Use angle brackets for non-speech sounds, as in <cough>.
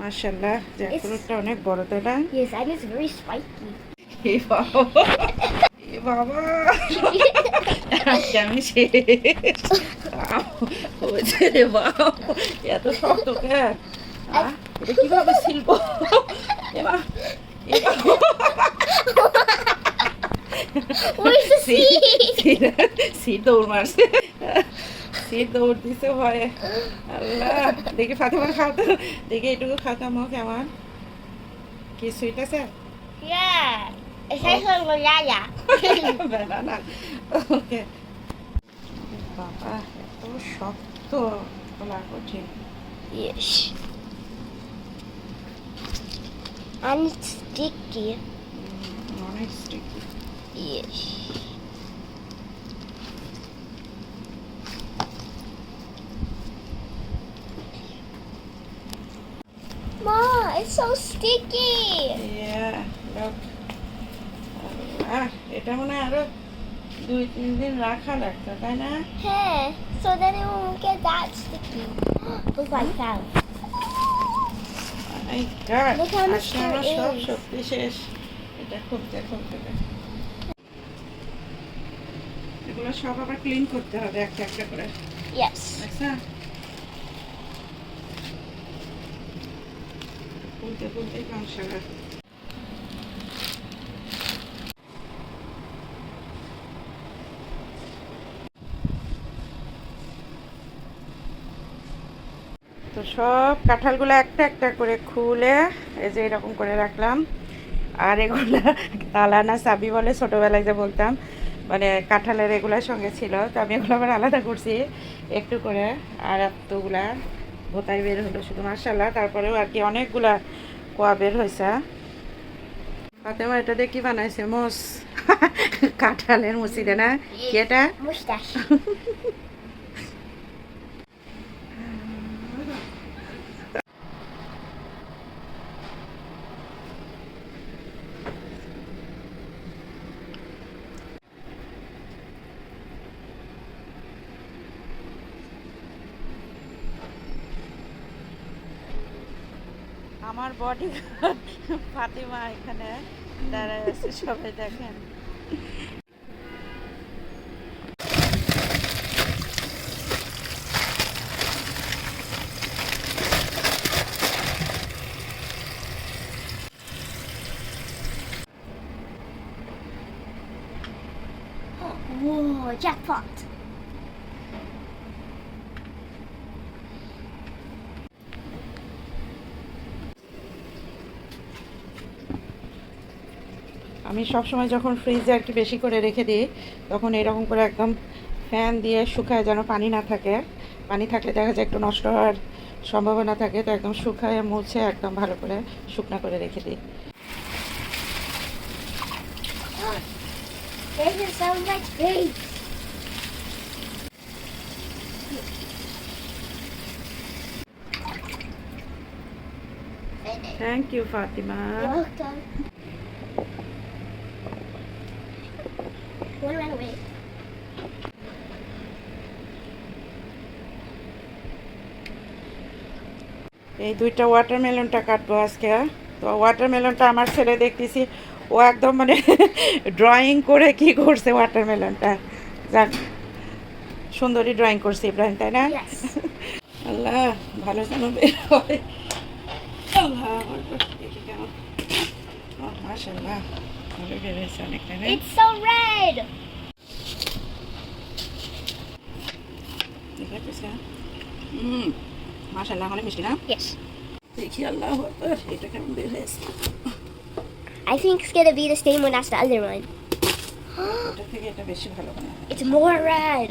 মাশাআল্লাহ জ্যাকফ্রুটটা অনেক বড় তাই না. এ বাবা। এ বাবা। <laughs> আমি শেষ হয়েছে রে বাবা এত শক্ত কেন? এটা কীভাবে শিল্প এবার Where's the seed? সিট দৌড় দিছে ভয়ে। আল্লাহ দেখি ফাতেমা খাও তো দেখি এটুকু খাতাম কেমন? কি সুইট আছে? ওকে <laughs> বাবা এত শক্ত। বলা কঠিন। It's sticky. উম, অনেক sticky Yes. it's so sticky. Yeah, look. আল্লাহ, এটা মনে হয় আরো দুই তিন দিন রাখা লাগতো তাই না Hey, so then it won't get that sticky. <gasps> Look like that. My God, Look how much আজকে আমার there সব is. শক্তি শেষ এটা খুলতে খুলতে এগুলো সব আবার ক্লিন করতে হবে একটা একটা করে Yes. আচ্ছা খুলতে খুলতে সংসার তো সব কাঁঠালগুলো একটা একটা করে খুলে, এই যে এরকম করে রাখলাম। আর এগুলো তালা না চাবি বলে ছোটোবেলায় যে বলতাম মানে কাঁঠালের এগুলোর সঙ্গে ছিল, তো আমি এগুলো আবার আলাদা করছি একটু করে। আর এতগুলা ভোতাই বের হলো শুধু মার্শাল্লাহ তারপরেও আর কি অনেকগুলা কোয়া বের হয়েছে। ফাতেমা এটা দিয়ে কি বানাইছে? মোস <laughs> কাঁঠালের মুসিদে না? কি এটা? <laughs> আমার বডি ফাতিমা এখানে দাঁড়ায় আছে সবাই দেখেন Whoa, jackpot. আমি সব সময় যখন ফ্রিজে আর কি বেশি করে রেখে দিই তখন এরকম করে একদম ফ্যান দিয়ে শুকায় যেন পানি না থাকে। পানি থাকলে দেখা যায় একটু নষ্ট হওয়ার সম্ভাবনা থাকে তো একদম শুকায় মুছে একদম ভালো করে শুকনো করে রেখে দিই। Thank you Fatima Welcome. One ran away. এই দুইটা ওয়াটারমেলনটা কাটবো আজকে তো ওয়াটারমেলনটা আমার ছেলে দেখতেছি ও একদম মানে <laughs> ড্রয়িং করে কি করছে ওয়াটারমেলনটা যাক সুন্দরী ড্রয়িং করছে ইব্রাহিম তাই না? <laughs> আল্লাহ ভালো যেন বের হয়। আল্লাহ তো দেখি কেমন ও মাশাল্লাহ ভালো বের হয়েছে অনেকটা না It's so red. ঠিক আছে হুম মাশাল্লাহ অনেক মিষ্টি না Yes. দেখি আল্লাহ আকবার, এটা কেমন বের হয়েছে I think it's gonna be the same one as the other one. ওটা থেকে এটা বেশি ভালো বানায় It's more red.